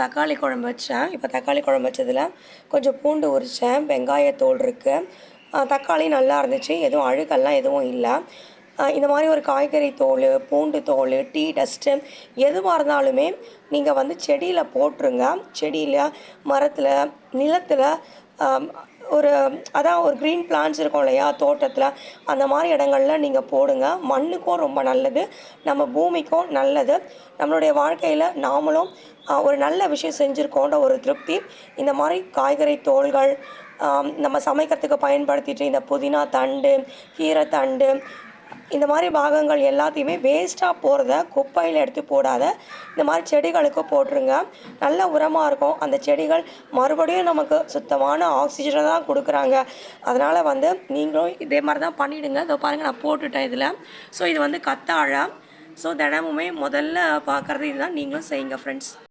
தக்காளி குழம்பு வச்சேன். இப்போ தக்காளி குழம்பு வச்சதில் கொஞ்சம் பூண்டு உரித்தேன் வெங்காயத்தோல் இருக்குது தக்காளி நல்லா இருந்துச்சு. எதுவும் அழுகெல்லாம் எதுவும் இல்லை. இந்த மாதிரி ஒரு காய்கறி தோல் பூண்டு தோல் டீ டஸ்ட்டு எதுவாக இருந்தாலுமே நீங்கள் வந்து செடியில் போட்டுருங்க. செடியில் மரத்தில் நிலத்தில் ஒரு அதான் ஒரு க்ரீன் பிளான்ஸ் இருக்கும் இல்லையா தோட்டத்தில் அந்த மாதிரி இடங்கள்ல நீங்கள் போடுங்க. மண்ணுக்கும் ரொம்ப நல்லது. நம்ம பூமிக்கும் நல்லது. நம்மளுடைய வாழ்க்கையில் நாமளும் ஒரு நல்ல விஷயம் செஞ்சுருக்கோன்ற ஒரு திருப்தி. இந்த மாதிரி காய்கறி தோல்கள் நம்ம சமைக்கிறதுக்கு பயன்படுத்திட்டு இந்த புதினா தண்டு கீரை தண்டு இந்த மாதிரி பாகங்கள் எல்லாத்தையுமே வேஸ்ட்டாக போகிறத குப்பையில் எடுத்து போடாத இந்த மாதிரி செடிகளுக்கு போட்டுருங்க. நல்ல உரமாக இருக்கும். அந்த செடிகள் மறுபடியும் நமக்கு சுத்தமான ஆக்சிஜனை தான் கொடுக்குறாங்க. அதனால் வந்து நீங்களும் இதே மாதிரி தான் பண்ணிவிடுங்க இதோ பாருங்கள் நான் போட்டுட்டேன் இதில். ஸோ இது வந்து கத்தாழை. ஸோ தினமுமே முதல்ல பார்க்குறது இதுதான். நீங்களும் செய்யுங்க ஃப்ரெண்ட்ஸ்